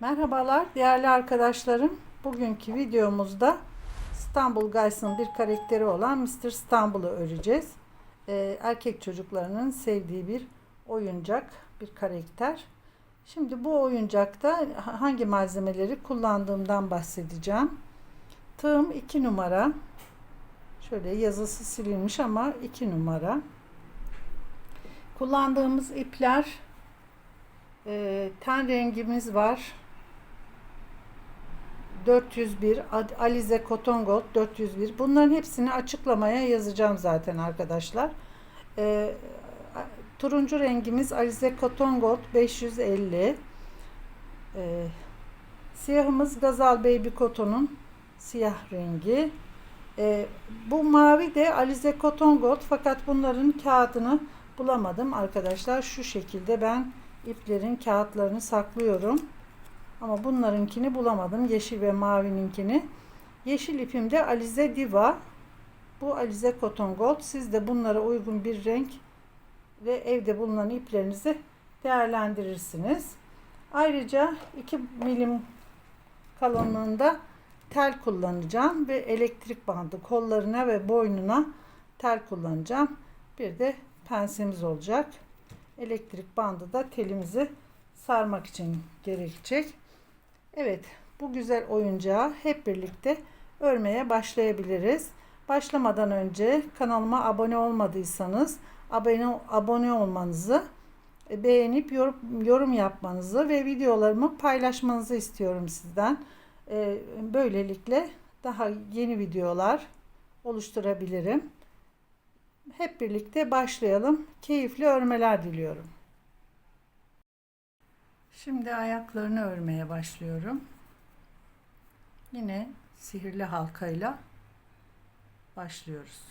Merhabalar değerli arkadaşlarım. Bugünkü videomuzda İstanbul Guys'ın bir karakteri olan Mr. İstanbul'u öreceğiz. Ee, erkek çocuklarının sevdiği bir oyuncak, bir karakter. Şimdi bu oyuncakta hangi malzemeleri kullandığımdan bahsedeceğim. Tığım 2 numara. Şöyle yazısı silinmiş ama 2 numara. Kullandığımız ipler e, ten rengimiz var. 401 Ad- Alize Cotton Gold 401 bunların hepsini açıklamaya yazacağım zaten arkadaşlar. E, turuncu rengimiz Alize Cotton Gold 550 e, siyahımız Gazal Baby Cotton'un siyah rengi. E, bu mavi de Alize Cotton Gold fakat bunların kağıdını bulamadım arkadaşlar. Şu şekilde ben iplerin kağıtlarını saklıyorum. Ama bunlarınkini bulamadım. Yeşil ve mavininkini. Yeşil ipimde Alize Diva. Bu Alize Cotton Gold. Siz de bunlara uygun bir renk ve evde bulunan iplerinizi değerlendirirsiniz. Ayrıca 2 milim kalınlığında tel kullanacağım ve elektrik bandı kollarına ve boynuna tel kullanacağım. Bir de pensemiz olacak. Elektrik bandı da telimizi sarmak için gerekecek. Evet, bu güzel oyuncağı hep birlikte örmeye başlayabiliriz. Başlamadan önce kanalıma abone olmadıysanız abone abone olmanızı, e, beğenip yorum, yorum yapmanızı ve videolarımı paylaşmanızı istiyorum sizden. E, Böylelikle daha yeni videolar oluşturabilirim. Hep birlikte başlayalım. Keyifli örmeler diliyorum. Şimdi ayaklarını örmeye başlıyorum. Yine sihirli halkayla başlıyoruz.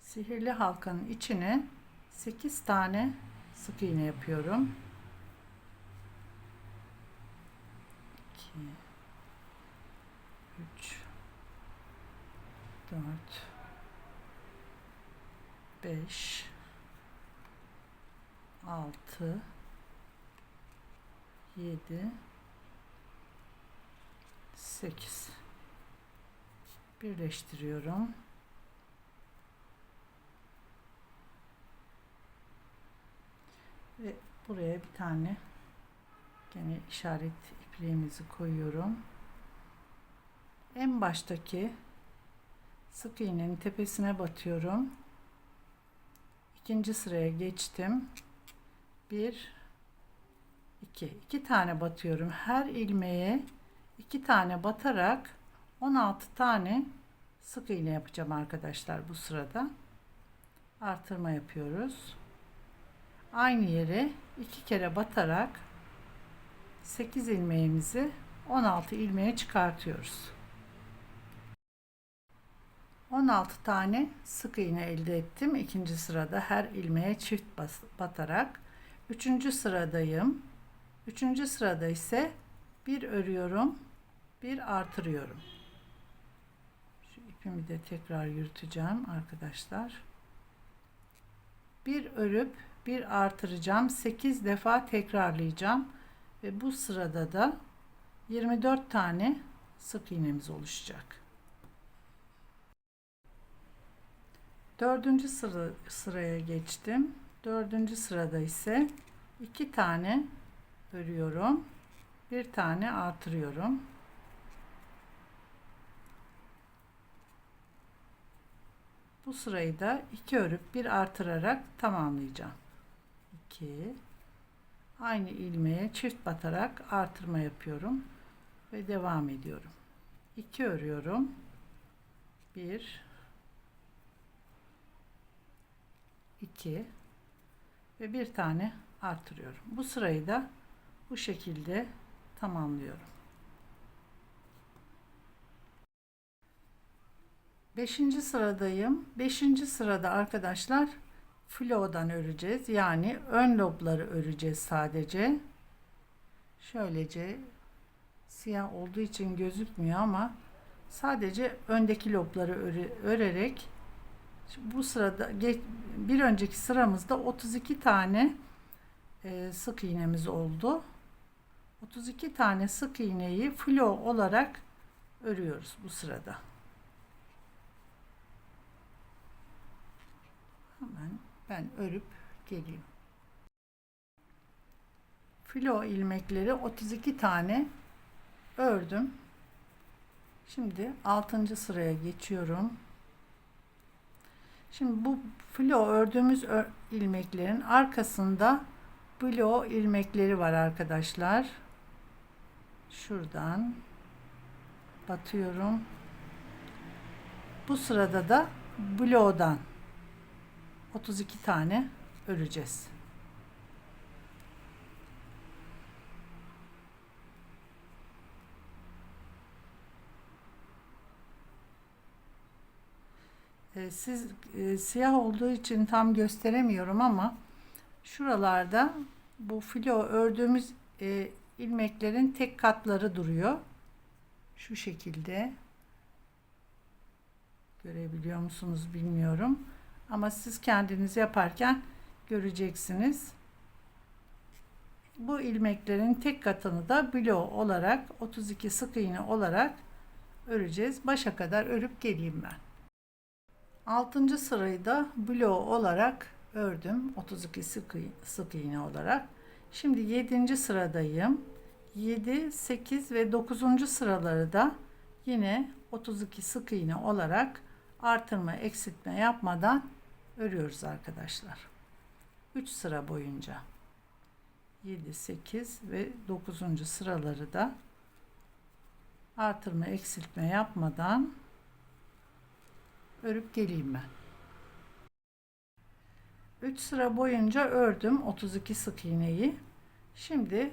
Sihirli halkanın içine 8 tane sık iğne yapıyorum. 2 3 4 5 6 7 8 birleştiriyorum. Ve buraya bir tane gene işaret ipliğimizi koyuyorum. En baştaki sık iğnenin tepesine batıyorum. İkinci sıraya geçtim. Bir 2 2 tane batıyorum. Her ilmeğe 2 tane batarak 16 tane sık iğne yapacağım arkadaşlar bu sırada. Artırma yapıyoruz. Aynı yere 2 kere batarak 8 ilmeğimizi 16 ilmeğe çıkartıyoruz. 16 tane sık iğne elde ettim. İkinci sırada her ilmeğe çift batarak. Üçüncü sıradayım Üçüncü sırada ise bir örüyorum, bir artırıyorum. Şu ipimi de tekrar yürüteceğim arkadaşlar. Bir örüp bir artıracağım. 8 defa tekrarlayacağım ve bu sırada da 24 tane sık iğnemiz oluşacak. Dördüncü sıra, sıraya geçtim. Dördüncü sırada ise iki tane örüyorum. Bir tane artırıyorum. Bu sırayı da iki örüp bir artırarak tamamlayacağım. 2 aynı ilmeğe çift batarak artırma yapıyorum ve devam ediyorum. 2 örüyorum. 1 2 ve bir tane artırıyorum. Bu sırayı da bu şekilde tamamlıyorum. Beşinci sıradayım. Beşinci sırada arkadaşlar flo'dan öreceğiz. Yani ön lobları öreceğiz sadece. Şöylece siyah olduğu için gözükmüyor ama sadece öndeki lobları öre, örerek bu sırada bir önceki sıramızda 32 tane sık iğnemiz oldu. 32 tane sık iğneyi flo olarak örüyoruz bu sırada. Hemen ben örüp geleyim. Filo ilmekleri 32 tane ördüm. Şimdi 6. sıraya geçiyorum. Şimdi bu filo ördüğümüz ör- ilmeklerin arkasında blo ilmekleri var arkadaşlar. Şuradan batıyorum. Bu sırada da blodan 32 tane öreceğiz. Ee, Siz e, siyah olduğu için tam gösteremiyorum ama şuralarda bu filo ördüğümüz e, ilmeklerin tek katları duruyor. Şu şekilde görebiliyor musunuz bilmiyorum. Ama siz kendiniz yaparken göreceksiniz. Bu ilmeklerin tek katını da bilo olarak 32 sık iğne olarak öreceğiz. Başa kadar örüp geleyim ben. 6. sırayı da bilo olarak ördüm. 32 sık, iğ- sık iğne olarak. Şimdi 7. sıradayım. 7, 8 ve 9. sıraları da yine 32 sık iğne olarak artırma eksiltme yapmadan örüyoruz arkadaşlar. 3 sıra boyunca 7, 8 ve 9. sıraları da artırma eksiltme yapmadan örüp geleyim ben. 3 sıra boyunca ördüm 32 sık iğneyi. Şimdi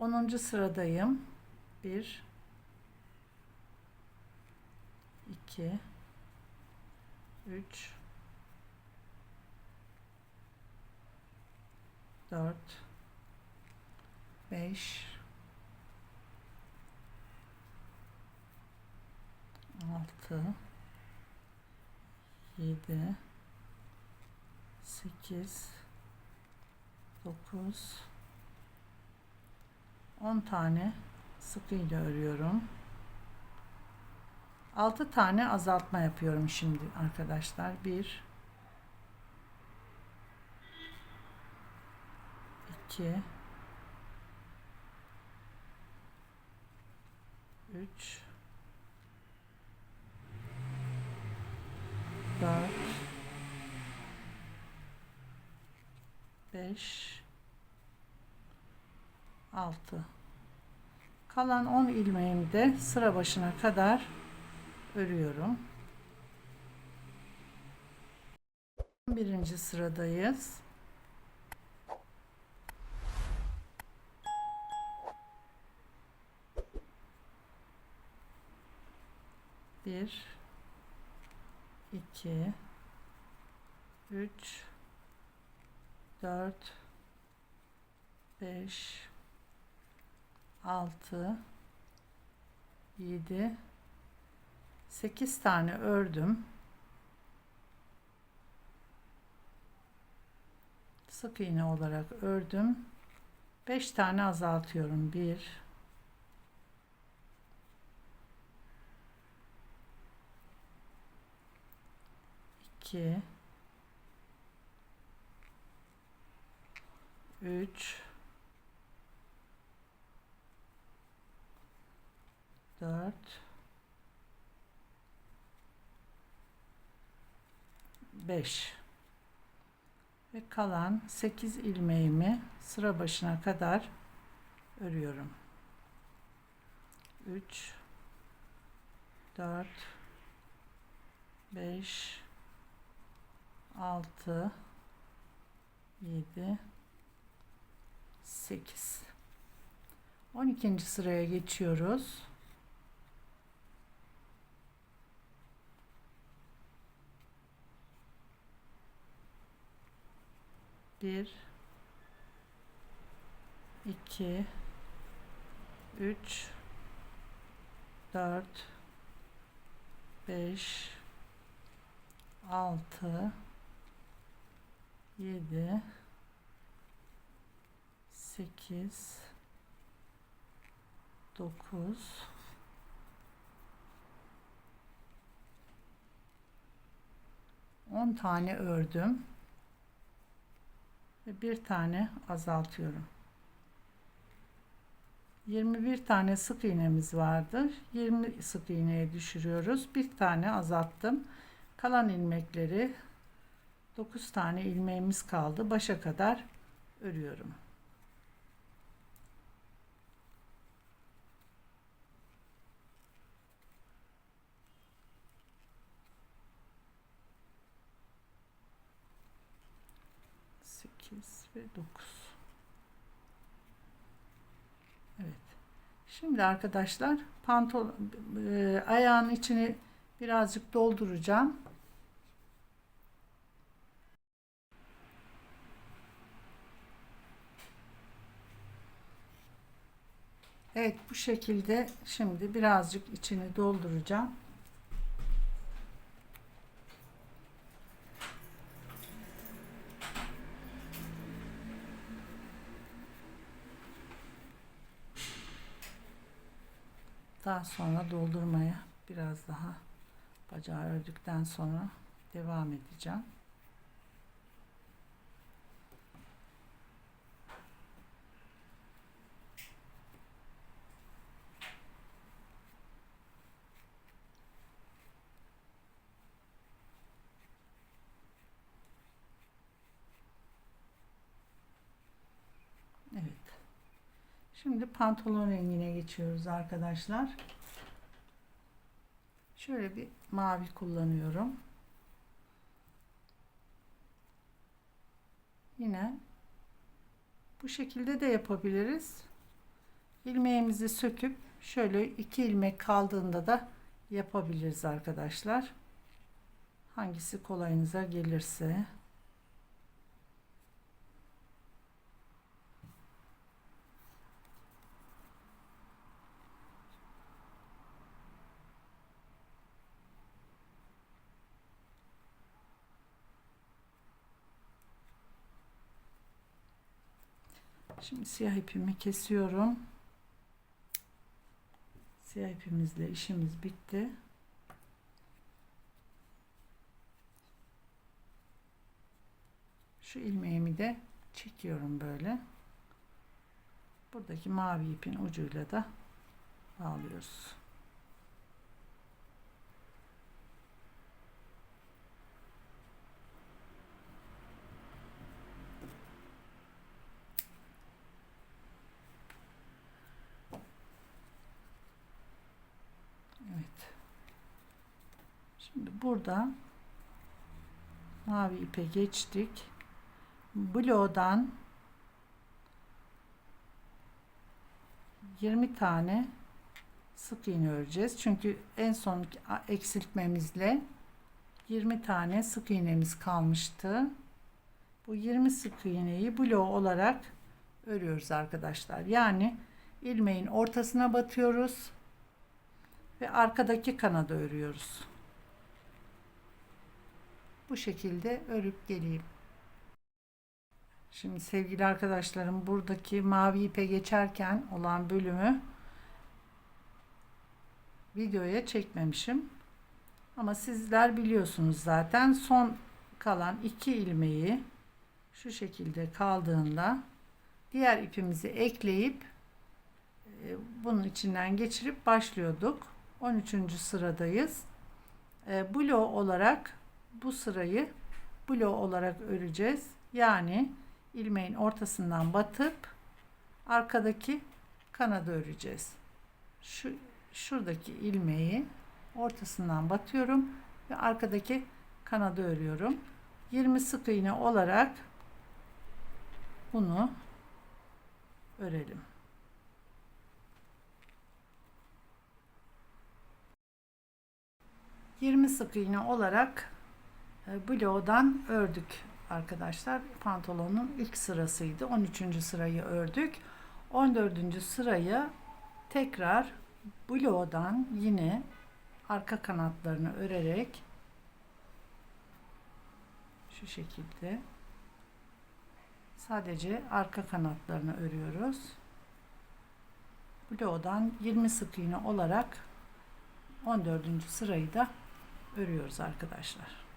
10. sıradayım. 1 2 3 4 5 6 7 8 9 10 tane sık iğne örüyorum. 6 tane azaltma yapıyorum şimdi arkadaşlar. 1 2 3 4 5 6 kalan 10 ilmeğimi de sıra başına kadar örüyorum. Birinci sıradayız. Bir, iki, üç, dört, beş, altı, yedi, 8 tane ördüm. Sık iğne olarak ördüm. 5 tane azaltıyorum. 1 2 3 4 5 ve kalan 8 ilmeğimi sıra başına kadar örüyorum. 3 4 5 6 7 8 12. sıraya geçiyoruz. Bir, iki, üç, dört, beş, altı, yedi, sekiz, 9 10 tane ördüm ve bir tane azaltıyorum. 21 tane sık iğnemiz vardır. 20 sık iğneye düşürüyoruz. Bir tane azalttım. Kalan ilmekleri 9 tane ilmeğimiz kaldı. Başa kadar örüyorum. Ve dokuz. Evet. Şimdi arkadaşlar pantolon e, ayağın içini birazcık dolduracağım. Evet bu şekilde şimdi birazcık içini dolduracağım. Daha sonra doldurmaya biraz daha bacağı ördükten sonra devam edeceğim. Evet. Şimdi pantolon rengine geçiyoruz arkadaşlar. Şöyle bir mavi kullanıyorum. Yine bu şekilde de yapabiliriz. İlmeğimizi söküp şöyle iki ilmek kaldığında da yapabiliriz arkadaşlar. Hangisi kolayınıza gelirse. Şimdi siyah ipimi kesiyorum. Siyah ipimizle işimiz bitti. Şu ilmeğimi de çekiyorum böyle. Buradaki mavi ipin ucuyla da bağlıyoruz. Evet. Şimdi burada mavi ipe geçtik. Blodan 20 tane sık iğne öreceğiz. Çünkü en son eksiltmemizle 20 tane sık iğnemiz kalmıştı. Bu 20 sık iğneyi bloğu olarak örüyoruz arkadaşlar. Yani ilmeğin ortasına batıyoruz ve arkadaki kanadı örüyoruz. Bu şekilde örüp geleyim. Şimdi sevgili arkadaşlarım buradaki mavi ipe geçerken olan bölümü videoya çekmemişim. Ama sizler biliyorsunuz zaten son kalan iki ilmeği şu şekilde kaldığında diğer ipimizi ekleyip e, bunun içinden geçirip başlıyorduk. 13. sıradayız. E, blo olarak bu sırayı blo olarak öreceğiz. Yani ilmeğin ortasından batıp arkadaki kanadı öreceğiz. Şu şuradaki ilmeği ortasından batıyorum ve arkadaki kanadı örüyorum. 20 sık iğne olarak bunu örelim. 20 sık iğne olarak bloğdan ördük arkadaşlar. Pantolonun ilk sırasıydı. 13. sırayı ördük. 14. sırayı tekrar bloğdan yine arka kanatlarını örerek şu şekilde sadece arka kanatlarını örüyoruz. Bibeo'dan 20 sık iğne olarak 14. sırayı da örüyoruz arkadaşlar.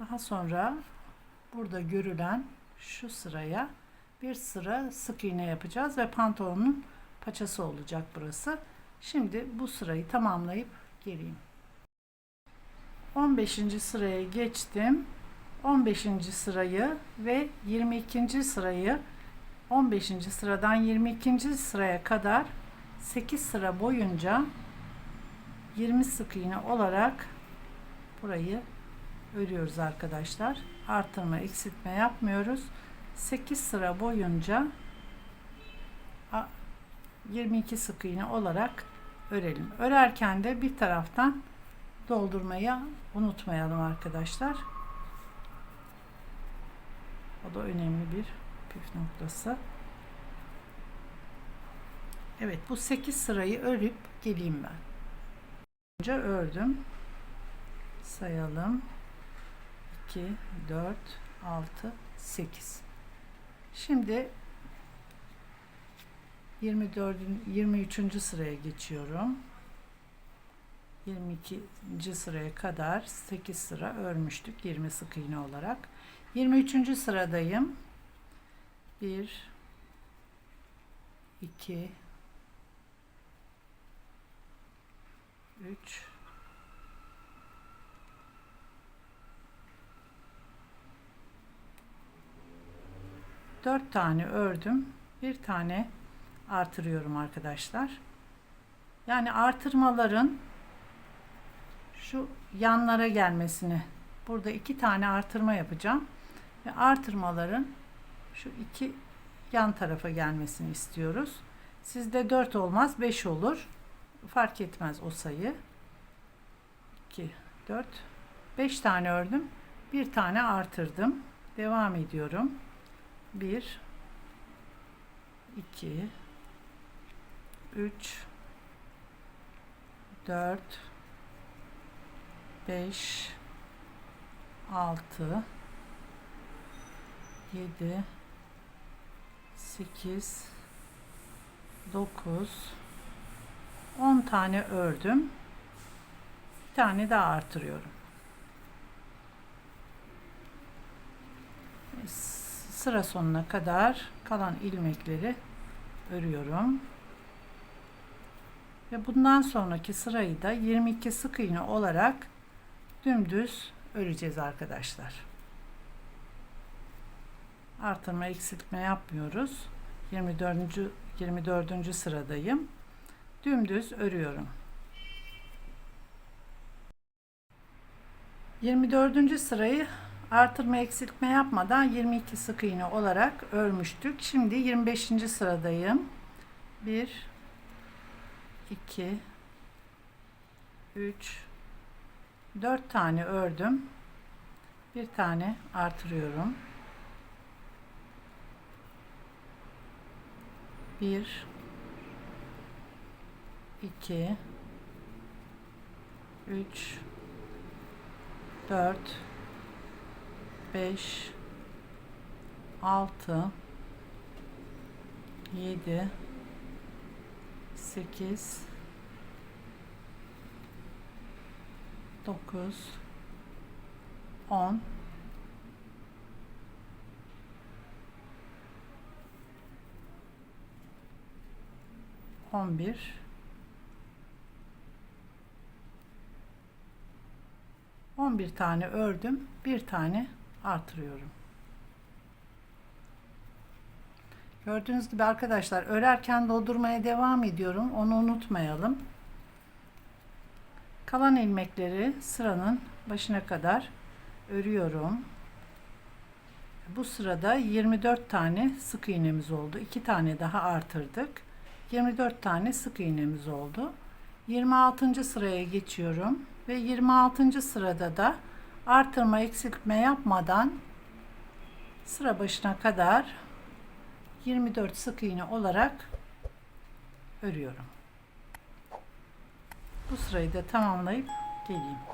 Daha sonra burada görülen şu sıraya bir sıra sık iğne yapacağız ve pantolonun paçası olacak burası. Şimdi bu sırayı tamamlayıp geleyim. 15. sıraya geçtim. 15. sırayı ve 22. sırayı 15. sıradan 22. sıraya kadar 8 sıra boyunca 20 sık iğne olarak burayı örüyoruz arkadaşlar. Artırma, eksiltme yapmıyoruz. 8 sıra boyunca 22 sık iğne olarak örelim. Örerken de bir taraftan doldurmaya unutmayalım arkadaşlar. O da önemli bir püf noktası. Evet bu 8 sırayı örüp geleyim ben. Önce ördüm. Sayalım. 2, 4, 6, 8. Şimdi 24. 23. sıraya geçiyorum. 22. sıraya kadar 8 sıra örmüştük 20 sık iğne olarak. 23. sıradayım. 1 2 3 4 tane ördüm. Bir tane artırıyorum arkadaşlar. Yani artırmaların şu yanlara gelmesini burada iki tane artırma yapacağım ve artırmaların şu iki yan tarafa gelmesini istiyoruz. Sizde 4 olmaz 5 olur. Fark etmez o sayı. 2 4 5 tane ördüm. Bir tane artırdım. Devam ediyorum. 1 2 3 4 5 6 7 8 9 10 tane ördüm. Bir tane daha artırıyorum. Sıra sonuna kadar kalan ilmekleri örüyorum. Ve bundan sonraki sırayı da 22 sık iğne olarak dümdüz öreceğiz arkadaşlar. Artırma eksiltme yapmıyoruz. 24. 24. sıradayım. Dümdüz örüyorum. 24. sırayı artırma eksiltme yapmadan 22 sık iğne olarak örmüştük. Şimdi 25. sıradayım. 1 2 3 4 tane ördüm. Bir tane artırıyorum. 1 2 3 4 5 6 7 8 9 10 11 11 tane ördüm. Bir tane artırıyorum. Gördüğünüz gibi arkadaşlar örerken doldurmaya devam ediyorum. Onu unutmayalım. Kalan ilmekleri sıranın başına kadar örüyorum. Bu sırada 24 tane sık iğnemiz oldu. 2 tane daha artırdık. 24 tane sık iğnemiz oldu. 26. sıraya geçiyorum ve 26. sırada da artırma eksiltme yapmadan sıra başına kadar 24 sık iğne olarak örüyorum. Bu sırayı da tamamlayıp geleyim.